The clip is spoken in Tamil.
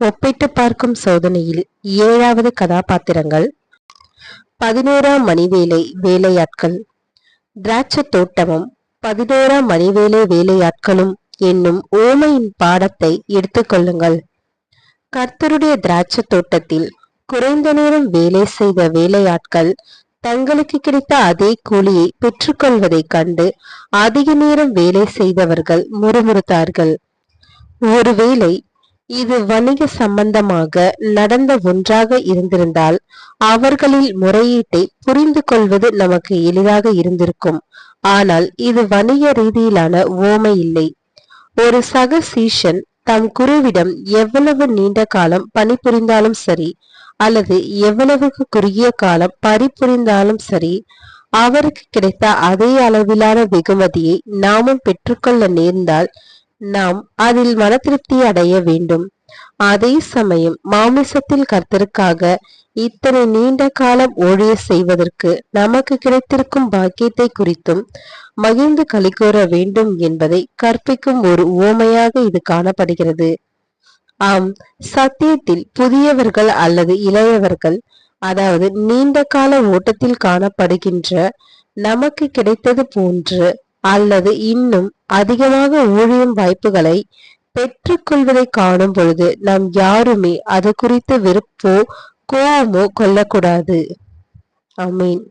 ஒப்பிட்டு பார்க்கும் சோதனையில் ஏழாவது கதாபாத்திரங்கள். பதினோராம் மணிவேலை வேலையாட்கள். திராட்சை தோட்டமும் பதினோராம் மணிவேலை வேலையாட்களும் என்னும் ஓமையின் பாடத்தை எடுத்துக்கொள்ளுங்கள் கர்த்தருடைய திராட்சை தோட்டத்தில் குறைந்த நேரம் வேலை செய்த வேலையாட்கள் தங்களுக்கு கிடைத்த அதே கூலியை பெற்றுக்கொள்வதைக் கண்டு அதிக நேரம் வேலை செய்தவர்கள் முறுமுறுத்தார்கள். ஒருவேளை இது வணிக சம்பந்தமாக நடந்த ஒன்றாக இருந்திருந்தால் அவர்களில் முறையீட்டை புரிந்து கொள்வது நமக்கு எளிதாக இருந்திருக்கும். ஆனால் இது வணிக ரீதியிலான ஓமை இல்லை. ஒரு சக சீஷன் தம் குருவிடம் எவ்வளவு நீண்ட காலம் பணிபுரிந்தாலும் சரி அல்லது எவ்வளவுக்கு குறுகிய காலம் பணிபுரிந்தாலும் சரி அவருக்கு கிடைத்த அதே அளவிலான வெகுமதியை நாமும் பெற்றுக்கொள்ள நேர்ந்தால் நாம் அதில் மன திருப்தி அடைய வேண்டும். அதே சமயம் மாமிசத்தில் கர்த்தருக்காக இத்தனை நீண்ட காலம் ஊழிய செய்வதற்கு நமக்கு கிடைத்திருக்கும் பாக்கியத்தை குறித்தும் மகிழ்ந்து கலிகூற வேண்டும் என்பதை கற்பிக்கும் ஒரு ஓமையாக இது காணப்படுகிறது. ஆம் சத்தியத்தில் புதியவர்கள் அல்லது இளையவர்கள் அதாவது நீண்ட கால ஓட்டத்தில் காணப்படுகின்ற நமக்கு கிடைத்தது போன்று அல்லது இன்னும் அதிகமாக ஊழியம் வாய்ப்புகளை பெற்றுக்கொள்வதை காணும் பொழுது நாம் யாருமே அது குறித்த வெறுப்போ கோபமோ கொள்ளக்கூடாது. அமீன்